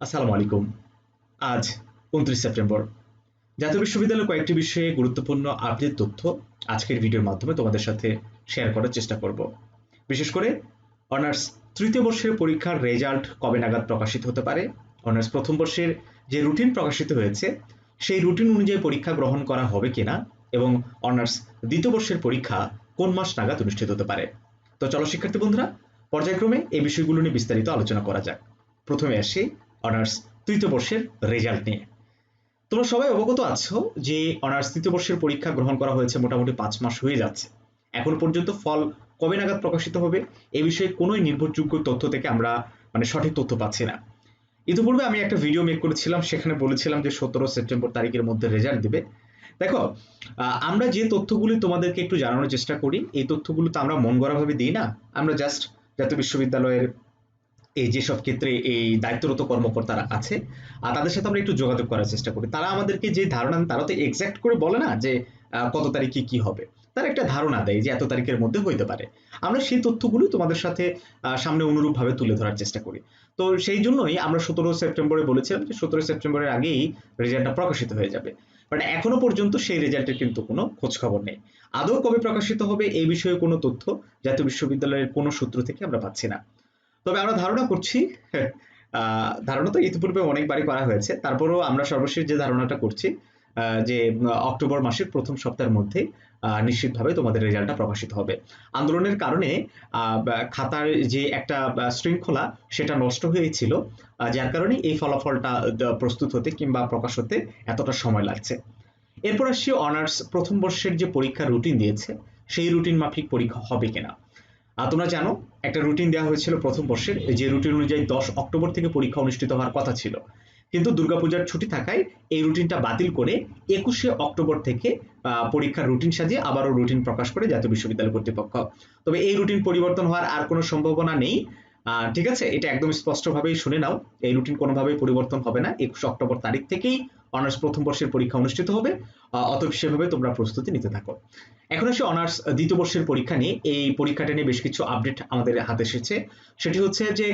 আসসালামু আলাইকুম। আজ উনত্রিশ সেপ্টেম্বর। জাতীয় বিশ্ববিদ্যালয়ের কয়েকটি বিষয়ে গুরুত্বপূর্ণ আপডেট তথ্য আজকের ভিডিওর মাধ্যমে তোমাদের সাথে শেয়ার করার চেষ্টা করব। বিশেষ করে অনার্স তৃতীয় বর্ষের পরীক্ষার রেজাল্ট কবে নাগাদ প্রকাশিত হতে পারে? অনার্স প্রথম বর্ষের যে রুটিন প্রকাশিত হয়েছে, সেই রুটিন অনুযায়ী পরীক্ষা গ্রহণ করা হবে কিনা এবং অনার্স দ্বিতীয় বর্ষের পরীক্ষা কোন মাস নাগাদ অনুষ্ঠিত হতে পারে? তো চলো শিক্ষার্থী বন্ধুরা, পর্যায়ক্রমে এই বিষয়গুলো নিয়ে বিস্তারিত আলোচনা করা যাক। প্রথমে আসি অনার্স তৃতীয় বর্ষের রেজাল্ট নিয়ে। তোমরা সবাই অবগত আছো যে অনার্স তৃতীয় বর্ষের পরীক্ষা গ্রহণ করা হয়েছে মোটামুটি পাঁচ মাস হয়ে যাচ্ছে। এখন পর্যন্ত ফল কবে নাগাদ প্রকাশিত হবে এই বিষয়ে কোনো নির্ভরযোগ্য তথ্য থেকে আমরা মানে সঠিক তথ্য পাচ্ছি না। ইতিপূর্বে আমি একটা ভিডিও মেক করেছিলাম, সেখানে বলেছিলাম যে সতেরো সেপ্টেম্বর তারিখের মধ্যে রেজাল্ট দিবে। দেখো আমরা যে তথ্যগুলি তোমাদেরকে একটু জানানোর চেষ্টা করি, এই তথ্যগুলো তো আমরা মন গড়াভাবে দিই না। আমরা জাস্ট জাতীয় বিশ্ববিদ্যালয়ের এই যেসব ক্ষেত্রে এই দায়িত্বরত কর্মকর্তারা আছে, আর তাদের সাথে আমরা একটু যোগাযোগ করার চেষ্টা করি তারা আমাদেরকে যে ধারণা তারা তো এক্সাক্ট করে বলে না যে কত তারিখে কি হবে। তার একটা ধারণা দেয় যে এত তারিখের মধ্যে হইতে পারে। আমরা সেই তথ্যগুলো তোমাদের সাথে সামনে অনুরূপভাবে তুলে ধরার চেষ্টা করি। তো সেই জন্যই আমরা সতেরো সেপ্টেম্বরে বলেছিলাম যে সতেরো সেপ্টেম্বরের আগেই রেজাল্টটা প্রকাশিত হয়ে যাবে। বাট এখনও পর্যন্ত সেই রেজাল্টের কিন্তু কোনো খোঁজ খবর নেই। আদৌ কবে প্রকাশিত হবে, এই বিষয়ে কোনো তথ্য জাতীয় বিশ্ববিদ্যালয়ের কোনো সূত্র থেকে আমরা পাচ্ছি না। তবে আমরা ধারণা করছি ধারণা তো ইতিপূর্বে অনেকবারই করা হয়েছে। তারপরেও আমরা সর্বশেষ যে ধারণাটা করছি যে অক্টোবর মাসের প্রথম সপ্তাহের মধ্যে নিশ্চিতভাবে তোমাদের রেজাল্টটা প্রকাশিত হবে। আন্দোলনের কারণে খাতার যে একটা শৃঙ্খলা, সেটা নষ্ট হয়েছিল যার কারণে এই ফলাফলটা প্রস্তুত হতে কিংবা প্রকাশ হতে এতটা সময় লাগছে। এরপর আসছি অনার্স প্রথম বর্ষের যে পরীক্ষার রুটিন দিয়েছে, সেই রুটিন মাফিক পরীক্ষা হবে কিনা? তোমরা জানো, একটা রুটিন দেওয়া হয়েছিল প্রথম বর্ষের। যে রুটিন অনুযায়ী দশ অক্টোবর থেকে পরীক্ষা অনুষ্ঠিত হওয়ার কথা ছিল। কিন্তু দুর্গাপূজার ছুটি থাকায় এই রুটিনটা বাতিল করে একুশে অক্টোবর থেকে পরীক্ষার রুটিন সাজিয়ে আবারও রুটিন প্রকাশ করে জাতীয় বিশ্ববিদ্যালয় কর্তৃপক্ষ। তবে এই রুটিন পরিবর্তন হওয়ার আর কোনো সম্ভাবনা নেই। ঠিক আছে? এটা একদম স্পষ্টভাবেই শুনে নাও। এই রুটিন কোনোভাবেই পরিবর্তন হবে না। একুশে অক্টোবর তারিখ থেকেই অনার্স প্রথম বর্ষের পরীক্ষা অনুষ্ঠিত হবে। অতএব সেভাবে তোমরা প্রস্তুতি নিতে থাকো। এখন আসে অনার্স দ্বিতীয় বর্ষের পরীক্ষা নিয়ে। এই পরীক্ষাটা নিয়ে বেশ কিছু আপডেট আমাদের হাতে এসেছে। সেটি হচ্ছে যে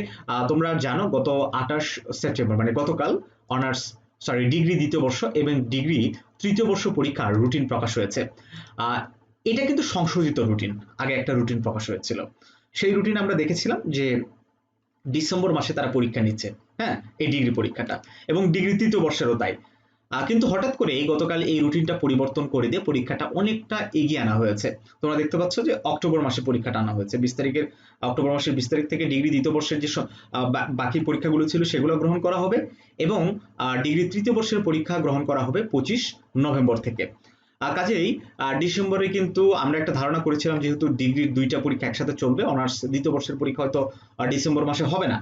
তোমরা জানো গত আঠাশ সেপ্টেম্বর মানে গতকাল অনার্স সরি ডিগ্রি দ্বিতীয় বর্ষ এবং ডিগ্রি তৃতীয় বর্ষ পরীক্ষার রুটিন প্রকাশ হয়েছে। এটা কিন্তু সংশোধিত রুটিন আগে একটা রুটিন প্রকাশ হয়েছিল। সেই রুটিন আমরা দেখেছিলাম যে ডিসেম্বর মাসে তারা পরীক্ষা নিচ্ছে হ্যাঁ? এই ডিগ্রি পরীক্ষাটা। এবং ডিগ্রি তৃতীয় বর্ষেরও তাই। কিন্তু হঠাৎ করে এই গতকাল এই রুটিনটা পরিবর্তন করে দিয়ে পরীক্ষাটা অনেকটা এগিয়ে আনা হয়েছে। তোমরা দেখতে পাচ্ছ যে অক্টোবর মাসে পরীক্ষাটা আনা হয়েছে। বিশ তারিখের, অক্টোবর মাসের বিশ তারিখ থেকে ডিগ্রি দ্বিতীয় বর্ষের যে বাকি পরীক্ষাগুলো ছিল সেগুলো গ্রহণ করা হবে এবং ডিগ্রি তৃতীয় বর্ষের পরীক্ষা গ্রহণ করা হবে পঁচিশ নভেম্বর থেকে। কাজেই ডিসেম্বরে কিন্তু আমরা একটা ধারণা করেছিলাম যেহেতু ডিগ্রির দুইটা পরীক্ষা একসাথে চলবে, অনার্স দ্বিতীয় বর্ষের পরীক্ষা হয়তো ডিসেম্বর মাসে হবে না।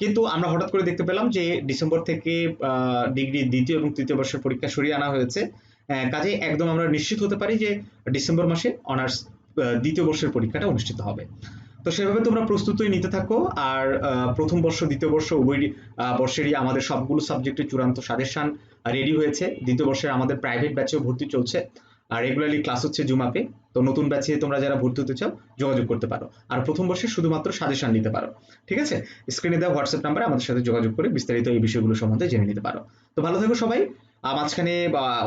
কিন্তু আমরা হঠাৎ করে দেখতে পেলাম যে ডিসেম্বর থেকে ডিগ্রি দ্বিতীয় এবং তৃতীয় বর্ষের পরীক্ষা সরিয়ে আনা হয়েছে। কাজে একদম আমরা নিশ্চিত হতে পারি যে ডিসেম্বর মাসে অনার্স দ্বিতীয় বর্ষের পরীক্ষাটা অনুষ্ঠিত হবে। তো সেভাবে তোমরা প্রস্তুতি নিতে থাকো। আর প্রথম বর্ষ, দ্বিতীয় বর্ষ, উভয় বর্ষেরই আমাদের সবগুলো সাবজেক্টের চূড়ান্ত সাজেশন রেডি হয়েছে। দ্বিতীয় বর্ষের আমাদের প্রাইভেট ব্যাচেও ভর্তি চলছে। আর রেগুলারলি ক্লাস হচ্ছে জুমাপে তো নতুন ব্যাচে তোমরা যারা ভর্তি হতে চাও, যোগাযোগ করতে পারো। আর প্রথম বর্ষে শুধুমাত্র সাজেশন নিতে পারো। ঠিক আছে? স্ক্রিনে দেওয়া হোয়াটসঅ্যাপ নাম্বারে আমাদের সাথে যোগাযোগ করে বিস্তারিত এই বিষয়গুলো সম্বন্ধে জেনে নিতে পারো। তো ভালো থাকো সবাই। মাঝখানে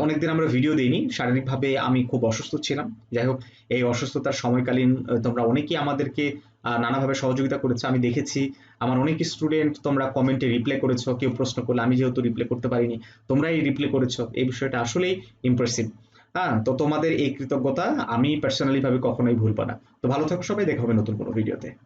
অনেকদিন আমরা ভিডিও দিইনি। শারীরিকভাবে আমি খুব অসুস্থ ছিলাম। যাই হোক, এই অসুস্থতার সময়কালীন তোমরা অনেকেই আমাদেরকে নানাভাবে সহযোগিতা করেছ। আমি দেখেছি, আমার অনেক স্টুডেন্ট তোমরা কমেন্টে রিপ্লাই করেছ, কেউ প্রশ্ন করলে আমি যেহেতু রিপ্লাই করতে পারিনি, তোমরাই রিপ্লাই করেছ। এই বিষয়টা আসলেই ইমপ্রেসিভ হ্যাঁ তো তোমাদের এই কৃতজ্ঞতা আমি পার্সোনালি ভাবে কখনোই ভুলবো না। তো ভালো থাকো সবাই, দেখা হবে নতুন কোনো ভিডিওতে